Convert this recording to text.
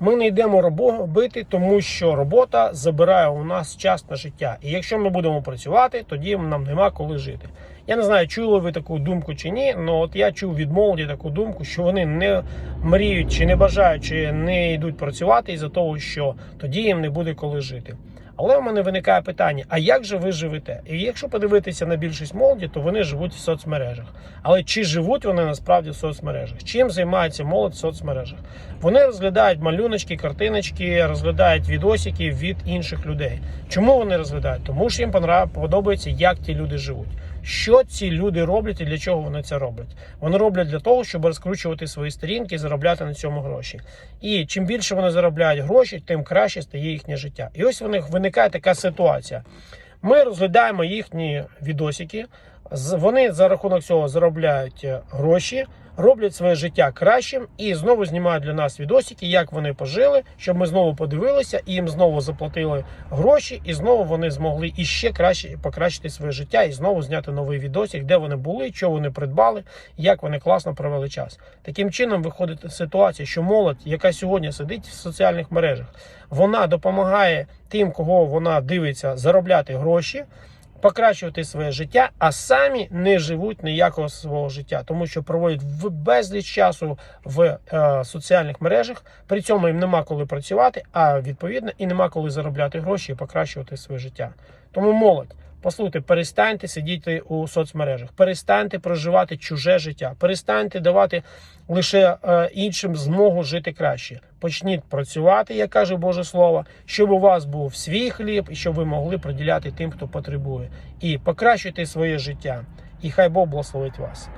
Ми не йдемо робити, тому що робота забирає у нас час на життя. І якщо ми будемо працювати, тоді нам нема коли жити. Я не знаю, чули ви таку думку чи ні, але от я чув від молоді таку думку, що вони не мріють чи не бажають, чи не йдуть працювати із-за того, що тоді їм не буде коли жити. Але в мене виникає питання: а як же ви живете? І якщо подивитися на більшість молоді, то вони живуть в соцмережах. Але чи живуть вони насправді в соцмережах? Чим займається молодь в соцмережах? Вони розглядають малюночки, картиночки, розглядають відосики від інших людей. Чому вони розглядають? Тому що їм подобається, як ті люди живуть. Що ці люди роблять і для чого вони це роблять? Вони роблять для того, щоб розкручувати свої сторінки і заробляти на цьому гроші. І чим більше вони заробляють гроші, тим краще стає їхнє життя. І ось в них така ситуація. Ми розглядаємо їхні відосики. Вони за рахунок цього заробляють е, гроші, роблять своє життя кращим і знову знімають для нас відосики, як вони пожили, щоб ми знову подивилися і їм знову заплатили гроші, і знову вони змогли іще краще покращити своє життя і знову зняти новий відосик, де вони були, що вони придбали, як вони класно провели час. Таким чином виходить ситуація, що молодь, яка сьогодні сидить в соціальних мережах, вона допомагає тим, кого вона дивиться, заробляти гроші. Покращувати своє життя, а самі не живуть ніякого свого життя, тому що проводять безліч часу в е, соціальних мережах. При цьому їм нема коли працювати, а відповідно і нема коли заробляти гроші і покращувати своє життя. Тому молодь, послухайте, перестаньте сидіти у соцмережах, перестаньте проживати чуже життя, перестаньте давати лише е, іншим змогу жити краще. Почніть працювати, як каже Боже Слово, щоб у вас був свій хліб і щоб ви могли приділяти тим, хто потребує, і покращуйте своє життя. І хай Бог благословить вас.